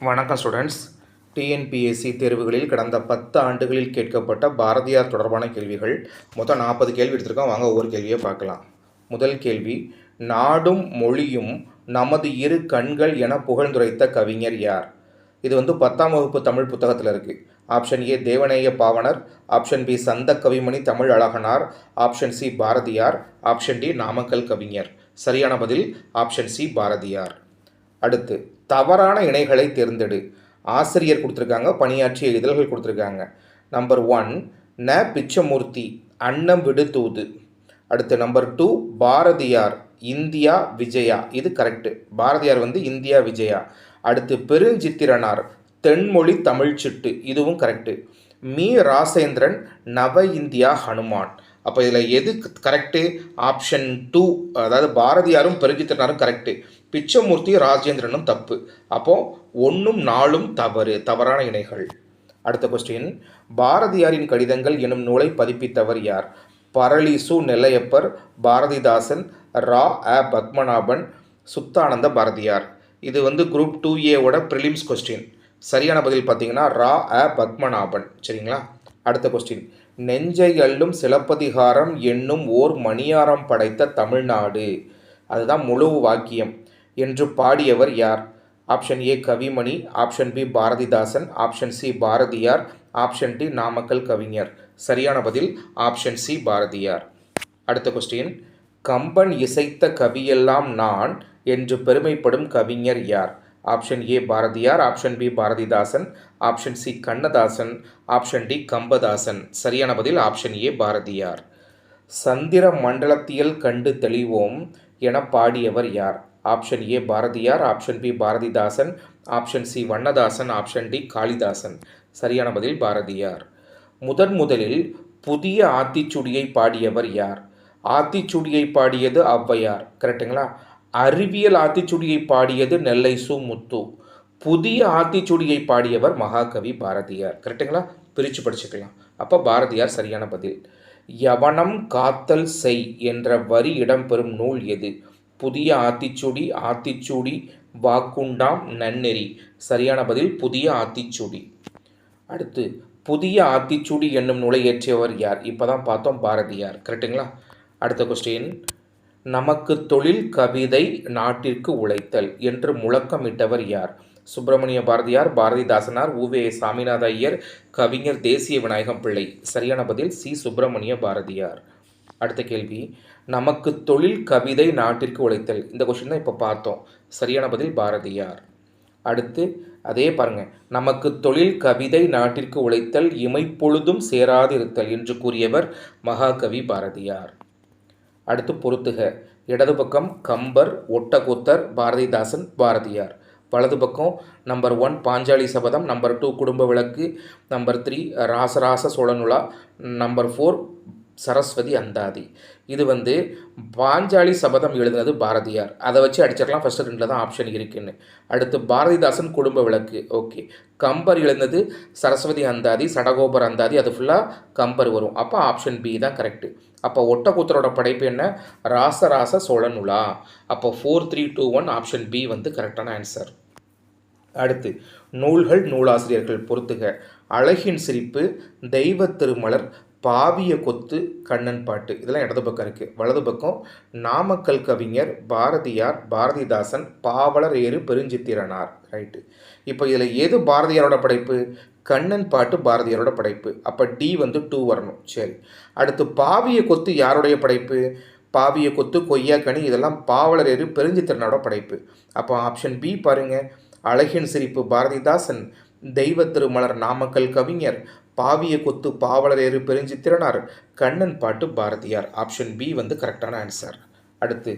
வணக்கம் students TNPSC தேர்வுகளில் கடந்த பத்து ஆண்டுகளில் கேட்கப்பட்ட பாரதியார் தொடர்பான கேள்விகள். மொத்தம் நாற்பது கேள்வி எடுத்திருக்கோம். வாங்க ஒவ்வொரு கேள்வியை பார்க்கலாம். முதல் கேள்வி நாடும் மொழியும் நமது இரு கண்கள் என புகழ்ந்துரைத்த கவிஞர் யார்? இது வந்து பத்தாம் வகுப்பு தமிழ் புத்தகத்தில் இருக்குது option A Devaneya Pavanar. Option B Santha Kavimani Tamil Azhaganar. Option C Bharathiyar. Option D Namakkal Kavignar. சரியான பதில் ஆப்ஷன் சி பாரதியார். அடுத்து தவறான இணைகளை தேர்ந்தெடு. ஆசிரியர் கொடுத்துருக்காங்க பணியாற்றிய இதழ்கள் கொடுத்துருக்காங்க. நம்பர் ஒன் ந பிச்சமூர்த்தி அன்னம் விடு தூது அடுத்து number two Bharathiyar India Vijaya. இது கரெக்டு பாரதியார் வந்து இந்தியா விஜயா. அடுத்து பெருஞ்சித்திரனார் தென்மொழி தமிழ் சிட்டு இதுவும் கரெக்டு மீ ராசேந்திரன் நவ இந்தியா ஹனுமான். அப்போ இதில் எது கரெக்டு ஆப்ஷன் டூ அதாவது பாரதியாரும் பெருஞ்சித்திரனாரும் கரெக்டு பிச்சமூர்த்தி ராஜேந்திரனும் தப்பு. அப்போ ஒன்றும் நாளும் தவறு தவறான இணைகள். அடுத்த கொஸ்டின் பாரதியாரின் கடிதங்கள் எனும் நூலை பதிப்பித்தவர் யார்? பரளிசு நெல்லையப்பர் பாரதிதாசன் ரா. அ. பத்மநாபன் சுத்தானந்த பாரதியார். இது வந்து குரூப் டூ ஏவோட ப்ரிலிம்ஸ் கொஸ்டின் சரியான பதில் பார்த்தீங்கன்னா ரா. அ. பத்மநாபன். சரிங்களா? அடுத்த கொஸ்டின் நெஞ்சை அள்ளும் சிலப்பதிகாரம் என்னும் ஓர் மணியாரம் படைத்த தமிழ்நாடு. அதுதான் முழு வாக்கியம். என்று பாடியவர் யார்? Option A Kavimani. Option B Bharathidasan. Option C Bharathiyar. Option D Namakkal Kavignar. சரியான பதில் ஆப்ஷன் சி பாரதியார். அடுத்த கொஸ்டின் கம்பன் இசைத்த கவியெல்லாம் நான் என்று பெருமைப்படும் கவிஞர் யார்? Option A Bharathiyar. Option B Bharathidasan. Option C Kannadasan. Option D Kambadasan. சரியான பதில் ஆப்ஷன் ஏ பாரதியார். சந்திர மண்டலத்தியல் கண்டு தெளிவோம் என பாடியவர் யார்? Option A Bharathiyar option B Bharathidasan option C Vannadasan option D Kalidasan. சரியான பதில் பாரதியார். முதன் முதலில் புதிய ஆத்திச்சுடியை பாடியவர் யார்? ஆத்திச்சுடியை பாடியது ஔவையார். கரெக்டுங்களா அறிவியல் ஆத்திச்சுடியை பாடியது நெல்லை சு முத்து. புதிய ஆத்திச்சுடியை பாடியவர் மகாகவி பாரதியார். கரெக்டுங்களா பிரித்து படிச்சுக்கலாம். அப்போ பாரதியார் சரியான பதில். யவனம் காத்தல் செய் என்ற வரி இடம்பெறும் நூல் எது? புதிய ஆத்திச்சூடி ஆத்திச்சூடி வாக்குண்டாம் நன்னெறி. சரியான பதில் புதிய ஆத்திச்சூடி. அடுத்து புதிய ஆத்திச்சூடி என்னும் நூலை இயற்றியவர் யார்? இப்போ தான் பார்த்தோம் பாரதியார். கரெக்டுங்களா அடுத்த கொஸ்டின் நமக்கு தொழில் கவிதை நாட்டிற்கு உழைத்தல் என்று முழக்கமிட்டவர் யார்? சுப்பிரமணிய பாரதியார் பாரதிதாசனார் உவே சாமிநாத ஐயர் கவிஞர் தேசிய விநாயகம் பிள்ளை. சரியான பதில் சி. சுப்பிரமணிய பாரதியார். அடுத்த கேள்வி. நமக்கு தொழில் கவிதை நாட்டிற்கு உழைத்தல். இந்த கொஸ்டின் தான் இப்போ பார்த்தோம். சரியான பதில் பாரதியார். அடுத்து அதே பாருங்க. நமக்கு தொழில் கவிதை நாட்டிற்கு உழைத்தல் இமைப்பொழுதும் சேராதிருத்தல் என்று கூறியவர் மகாகவி பாரதியார். அடுத்து பொறுத்துக. இடது பக்கம் கம்பர் ஒட்டக்கூத்தர் பாரதிதாசன் பாரதியார். வலது பக்கம் number one Panchali Sabatham number two Kudumba Vilakku number three Rajaraja Cholanula number four Saraswathi Anthathi. இது வந்து பாஞ்சாலி சபதம் எழுதினது பாரதியார். அதை வச்சு அடிச்சிடலாம். ஃபஸ்ட்டு ரெண்டில் தான் ஆப்ஷன் இருக்குன்னு. அடுத்து பாரதிதாசன் குடும்ப விளக்கு. ஓகே கம்பர் எழுந்தது சரஸ்வதி அந்தாதி சடகோபர் அந்தாதி. அது ஃபுல்லாக கம்பர் வரும். அப்போ ஆப்ஷன் பி தான் கரெக்டு அப்போ ஒட்டக்கூத்தரோட படைப்பு என்ன? ராசராச சோழனுலா அப்போ four three two one option B வந்து கரெக்டான ஆன்சர் அடுத்து நூல்கள் நூலாசிரியர்கள் பொறுத்துக அழகின் சிரிப்பு தெய்வ திருமலர் பாவிய கொத்து கண்ணன் பாட்டு. இதெல்லாம் இடது பக்கம் இருக்குது வலது பக்கம் நாமக்கல் கவிஞர் பாரதியார் பாரதிதாசன் பாவலர் ஏறு பெருஞ்சித்திரனார். ரைட்டு இப்போ இதில் எது பாரதியாரோட படைப்பு? கண்ணன் பாட்டு பாரதியாரோட படைப்பு. அப்போ டி வந்து டூ வரணும். சரி. அடுத்து பாவிய கொத்து யாருடைய படைப்பு? பாவிய கொத்து கொய்யாக்கனி இதெல்லாம் பாவலர் ஏறு பெருஞ்சித்திரனோட படைப்பு. அப்போ ஆப்ஷன் பி பாருங்கள் அழகின் சிரிப்பு பாரதிதாசன் தெய்வ திருமலர் நாமக்கல் கவிஞர் பாவிய கொத்து பாவலரேறு பெருஞ்சித்திரனார் கண்ணன் பாட்டு பாரதியார். ஆப்ஷன் பி வந்து கரெக்டான ஆன்சர் அடுத்து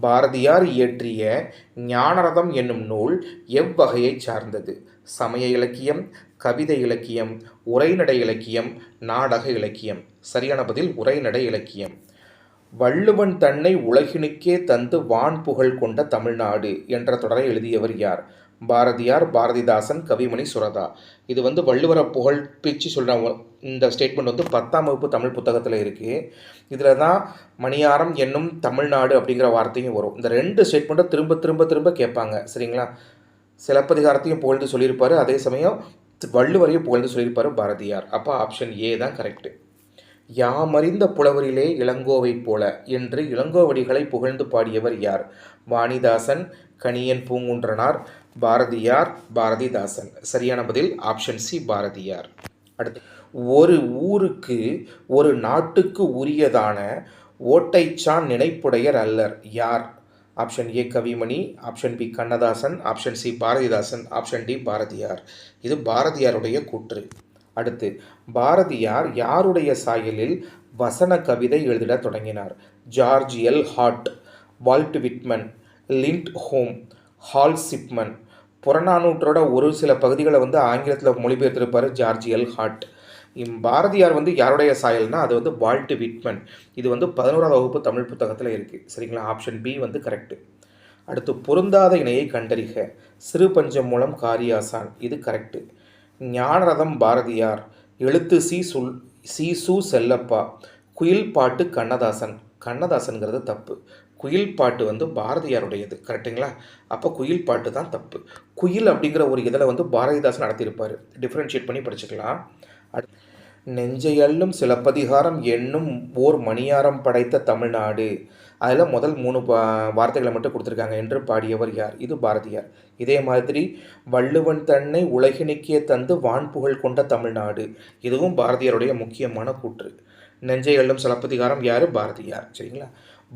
பாரதியார் இயற்றிய ஞானரதம் என்னும் நூல் எவ்வகையைச் சார்ந்தது? சமய இலக்கியம் கவிதை இலக்கியம் உரைநடை இலக்கியம் நாடக இலக்கியம். சரியான பதில் உரைநடை இலக்கியம். வள்ளுவன் தன்னை உலகினுக்கே தந்து வான் புகழ் கொண்ட தமிழ்நாடு என்ற தொடரை எழுதியவர் யார்? பாரதியார் பாரதிதாசன் கவிமணி சுரதா. இது வந்து வள்ளுவரை புகழ் பிச்சு சொல்கிற இந்த ஸ்டேட்மெண்ட் வந்து பத்தாம் வகுப்பு தமிழ் புத்தகத்தில் இருக்குது இதில் தான் மணியாரம் என்னும் தமிழ்நாடு அப்படிங்கிற வார்த்தையும் வரும். இந்த ரெண்டு ஸ்டேட்மெண்ட்டை திரும்ப திரும்ப திரும்ப கேட்பாங்க. சரிங்களா? சிலப்பதிகாரத்தையும் புகழ்ந்து சொல்லியிருப்பார். அதே சமயம் வள்ளுவரையும் புகழ்ந்து சொல்லியிருப்பார் பாரதியார். அப்போ ஆப்ஷன் ஏ தான் கரெக்டு யாமறிந்த புலவரிலே இளங்கோவை போல என்று இளங்கோவடிகளை புகழ்ந்து பாடியவர் யார்? வாணிதாசன் கணியன் பூங்குன்றனார் பாரதியார் பாரதிதாசன். சரியான பதில் ஆப்ஷன் சி பாரதியார். அடுத்து ஒரு ஊருக்கு ஒரு நாட்டுக்கு உரியதான ஓட்டைச்சான் நினைப்புடையர் அல்லர் யார்? Option A Kavimani option B Kannadasan option C Bharathidasan option D Bharathiyar. இது பாரதியாருடைய கூற்று. அடுத்து பாரதியார் யாருடைய சாயலில் வசன கவிதை எழுதிடத் தொடங்கினார்? George L. Hart Walt Whitman lint home hall சிப்மன். புறநானூற்றோட ஒரு சில பகுதிகளை வந்து ஆங்கிலத்தில் மொழிபெயர்த்திருப்பார் ஜார்ஜ் எல். ஹாட் இம் பாரதியார் வந்து யாருடைய சாயல்னா அது வந்து வால்ட் விட்மன். இது வந்து பதினோராவது வகுப்பு தமிழ் புத்தகத்தில் இருக்குது சரிங்களா? ஆப்ஷன் பி வந்து கரெக்டு அடுத்து பொருந்தாத இணையை கண்டறிக. சிறு பஞ்சம் மூலம் காரியாசான். இது கரெக்டு ஞானரதம் பாரதியார் எழுத்து சி சுல் சி சு செல்லப்பா குயில் பாட்டு கண்ணதாசன். கண்ணதாசன்கிறது தப்பு. குயில் பாட்டு வந்து பாரதியாருடையது கரெக்டுங்களா அப்போ குயில் பாட்டு தான் தப்பு. குயில் அப்படிங்கிற ஒரு இதில் வந்து பாரதிதாசன் நடத்தியிருப்பார். டிஃப்ரென்ஷியேட் பண்ணி படிச்சுக்கலாம். அட்- நெஞ்சையள்ளும் சிலப்பதிகாரம் என்னும் ஓர் மணியாரம் படைத்த தமிழ்நாடு. அதில் முதல் மூணு வார்த்தைகளை மட்டும் கொடுத்துருக்காங்க. என்று பாடியவர் யார்? இது பாரதியார். இதே மாதிரி வள்ளுவன் தன்னை உலகினுக்கே தந்து வான்புகழ் கொண்ட தமிழ்நாடு. இதுவும் பாரதியாருடைய முக்கியமான கூற்று. நெஞ்சை அள்ளும் சிலப்பதிகாரம் யார்? பாரதியார். சரிங்களா?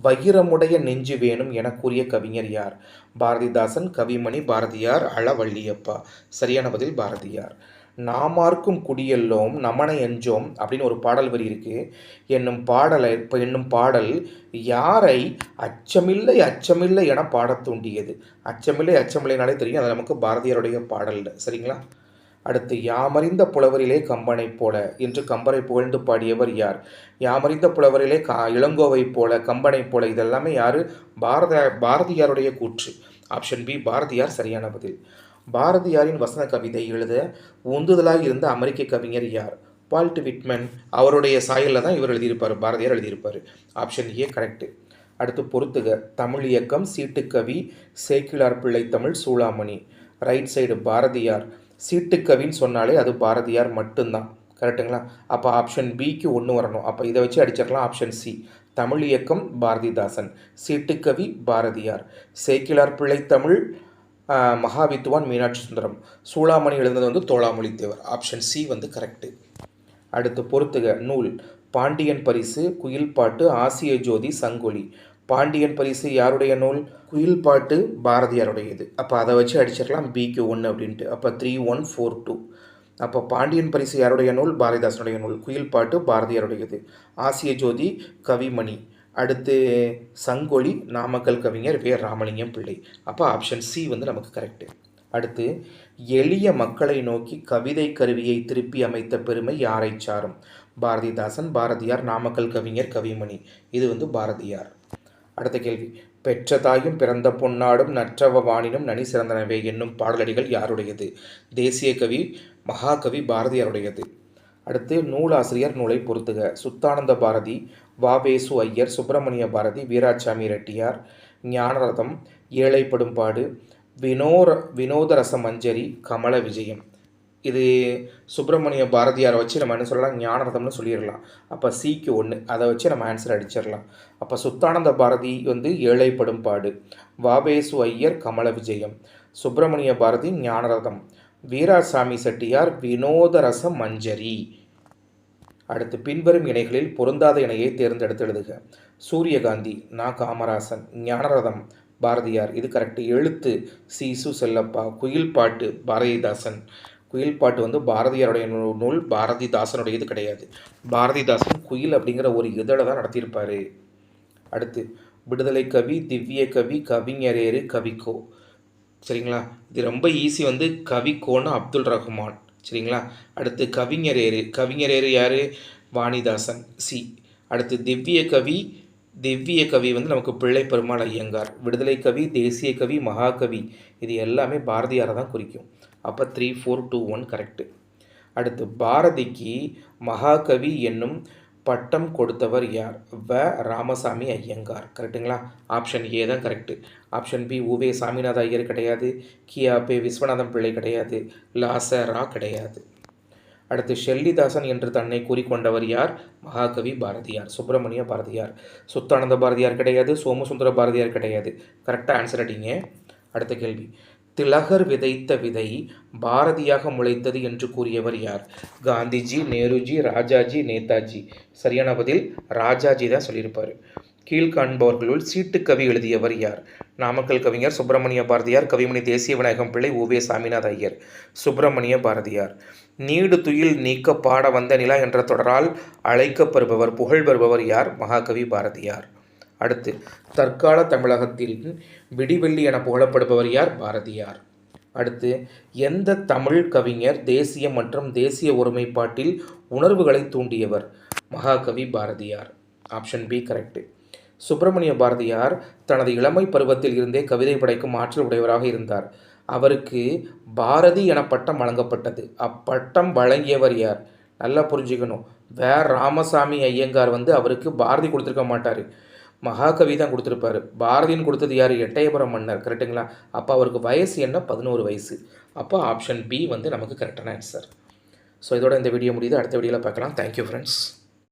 வைரமுடைய நெஞ்சு வேணும் என கூறிய கவிஞர் யார்? பாரதிதாசன் கவிமணி பாரதியார் அளவள்ளியப்பா சரியான பதில் பாரதியார். நாமார்க்கும் குடியெல்லோம் நமனை எஞ்சோம் அப்படின்னு ஒரு பாடல் வரி இருக்கு. என்னும் பாடலை இப்போ என்னும் பாடல் யாரை அச்சமில்லை அச்சமில்லை என பாடத் தூண்டியது. அச்சமில்லை அச்சமில்லைனாலே தெரியும் அது நமக்கு பாரதியாருடைய பாடல். சரிங்களா? அடுத்து யாமறிந்த புலவரிலே கம்பனை போல என்று கம்பரை புகழ்ந்து பாடியவர் யார்? யாமறிந்த புலவரிலே கா இளங்கோவை போல கம்பனை போல இதெல்லாமே யார்? பாரத பாரதியாருடைய கூற்று. ஆப்ஷன் பி பாரதியார் சரியான பதில். பாரதியாரின் வசன கவிதை எழுத உந்துதலாக இருந்த அமெரிக்க கவிஞர் யார்? பால்ட் விட்மன் அவருடைய சாயலில் தான் இவர் எழுதியிருப்பார். பாரதியார் எழுதியிருப்பார். ஆப்ஷன் ஏ கரெக்டு அடுத்து பொறுத்துக தமிழ் இயக்கம் சீட்டுக்கவி சேக்கிலார் பிள்ளை தமிழ் சூளாமணி. Right side Bharathiyar. சீட்டுக்கவின்னு சொன்னாலே அது பாரதியார் மட்டும்தான். கரெக்டுங்களா அப்போ ஆப்ஷன் பிக்கு ஒன்று வரணும். அப்போ இதை வச்சு அடிச்சிடலாம். ஆப்ஷன் சி தமிழ் இயக்கம் பாரதிதாசன். சீட்டுக்கவி பாரதியார். சேக்கிலார் பிள்ளை தமிழ் மகாவித்துவான் மீனாட்சி சுந்தரம். சூளாமணி எழுந்தது வந்து தோளாமொழி தேவர். ஆப்ஷன் சி வந்து கரெக்டு அடுத்து பொறுத்துக நூல். பாண்டியன் பரிசு குயில் பாட்டு ஆசிய ஜோதி சங்கொலி. பாண்டியன் பரிசு யாருடைய நூல்? குயில் பாட்டு பாரதியாருடையது. அப்போ அதை வச்சு அடிச்சிடலாம். பிக்கு ஒன்று அப்படின்ட்டு. அப்போ த்ரீ ஒன் ஃபோர் டூ அப்போ பாண்டியன் பரிசு யாருடைய நூல்? பாரதிதாசனுடைய நூல். குயில் பாட்டு பாரதியாருடையது. ஆசிய ஜோதி கவிமணி. அடுத்து சங்கொலி நாமக்கல் கவிஞர் வே. ராமலிங்கம் பிள்ளை. அப்போ ஆப்ஷன் சி வந்து நமக்கு கரெக்டு அடுத்து எளிய மக்களை நோக்கி கவிதை கருவியை திருப்பி அமைத்த பெருமை யாரை சாரும்? பாரதிதாசன் பாரதியார் நாமக்கல் கவிஞர் கவிமணி. இது வந்து பாரதியார். அடுத்த கேள்வி. பெற்ற தாயும் பிறந்த பொன்னாடும் நற்றவ வாணினும் நனி சிறந்தனவே என்னும் பாடலடிகள் யாருடையது? தேசிய கவி மகாகவி பாரதியாருடையது. அடுத்து நூலாசிரியர் நூலை பொறுத்துக சுத்தானந்த பாரதி வாவேசு ஐயர் சுப்பிரமணிய பாரதி வீராசாமி ரெட்டியார் ஞானரதம் ஏழைப்படும்பாடு வினோர வினோதரச மஞ்சரி கமல விஜயம். இது சுப்பிரமணிய பாரதியாரை வச்சு நம்ம என்ன சொல்லலாம்? ஞானரதம்னு சொல்லிடலாம். அப்போ சிக்கு ஒன்று அதை வச்சு நம்ம ஆன்சர் அடிச்சிடலாம். அப்போ சுத்தானந்த பாரதி வந்து ஏழைப்படும் பாடு வாவேசு ஐயர் கமல விஜயம். சுப்பிரமணிய பாரதி ஞானரதம். வீராசாமி செட்டியார் வினோதரச மஞ்சரி. அடுத்து பின்வரும் இணைகளில் பொருந்தாத இணையை தேர்ந்தெடுத்து எழுதுக. சூரியகாந்தி நா. காமராசன் ஞானரதம் பாரதியார். இது கரெக்டு எழுத்து சீசு செல்லப்பா குயில் பாட்டு பாரதிதாசன். குயில் பாட்டு வந்து பாரதியாருடைய நூ- நூல் பாரதிதாசனுடைய இது கிடையாது. பாரதிதாசன் குயில் அப்படிங்கிற ஒரு இதழை தான் நடத்தியிருப்பார். அடுத்து விடுதலை கவி திவ்ய கவி கவிஞரேறு கவிக்கோ. சரிங்களா? இது ரொம்ப ஈஸி வந்து கவிக்கோன்னு அப்துல் ரஹ்மான் சரிங்களா? அடுத்து கவிஞர் ஏறு. கவிஞர் ஏறு யார்? வாணிதாசன். சி. அடுத்து திவ்ய கவி. திவ்ய கவி வந்து நமக்கு பிள்ளை பெருமாள் ஐயங்கார். விடுதலை கவி தேசிய கவி மகாகவி இது எல்லாமே பாரதியாரை தான் குறிக்கும். அப்போ three four two one correct அடுத்து பாரதிக்கு மகாகவி என்னும் பட்டம் கொடுத்தவர் யார்? வ. ராமசாமி ஐயங்கார். கரெக்டுங்களா ஆப்ஷன் ஏ தான் correct option B U Ve Saminatha Iyer கிடையாது. கியா பே. விஸ்வநாதன் பிள்ளை கிடையாது. லாச ரா. கிடையாது. அடுத்து ஷெல்லிதாசன் என்று தன்னை கூறிக்கொண்டவர் யார்? மகாகவி பாரதியார். சுப்பிரமணிய பாரதியார். சுத்தானந்த பாரதியார் கிடையாது. சோமசுந்தர பாரதியார் கிடையாது. கரெக்டாக ஆன்சர் அடிங்க. அடுத்த கேள்வி. திலகர் விதைத்த விதை பாரதியாக முளைத்தது என்று கூறியவர் யார்? காந்திஜி நேருஜி ராஜாஜி நேதாஜி. சரியான பதில் ராஜாஜி தான் சொல்லியிருப்பார். கீழ்காண்பவர்களுள் சீட்டுக்கவி எழுதியவர் யார்? நாமக்கல் கவிஞர் சுப்பிரமணிய பாரதியார் கவிமணி தேசிய விநாயகம் பிள்ளை ஓவிய சாமிநாத ஐயர். சுப்பிரமணிய பாரதியார். நீடு துயில் நீக்க பாட வந்த நிலா என்ற தொடரால் அழைக்கப்படுபவர் புகழ் பெறுபவர் யார்? மகாகவி பாரதியார். அடுத்து தற்கால தமிழகத்தில் விடிவெள்ளி என புகழப்படுபவர் யார்? பாரதியார். அடுத்து எந்த தமிழ் கவிஞர் தேசிய மற்றும் தேசிய ஒருமைப்பாட்டில் உணர்வுகளை தூண்டியவர்? Mahakavi Bharathiyar. Option B correct Subramania Bharathiyar தனது இளமை பருவத்தில் இருந்தே கவிதை படைக்கும் ஆற்றல் உடையவராக இருந்தார். அவருக்கு பாரதி என பட்டம் வழங்கப்பட்டது. அப்பட்டம் வழங்கியவர் யார்? நல்லா புரிஞ்சுக்கணும். வே. ராமசாமி ஐயங்கார் வந்து அவருக்கு பாரதி கொடுத்துருக்க மாட்டார். மகாகவி தான் கொடுத்துருப்பாரு. பாரதின்னு கொடுத்தது யார்? எட்டயபுரம் மன்னர். கரெக்டுங்களா அப்போ அவருக்கு வயசு என்ன? பதினோரு வயசு. அப்போ ஆப்ஷன் பி வந்து நமக்கு கரெக்டான ஆன்சர் ஸோ இதோட இந்த வீடியோ முடியுது. அடுத்த வீடியோவில் பார்க்கலாம். Thank you friends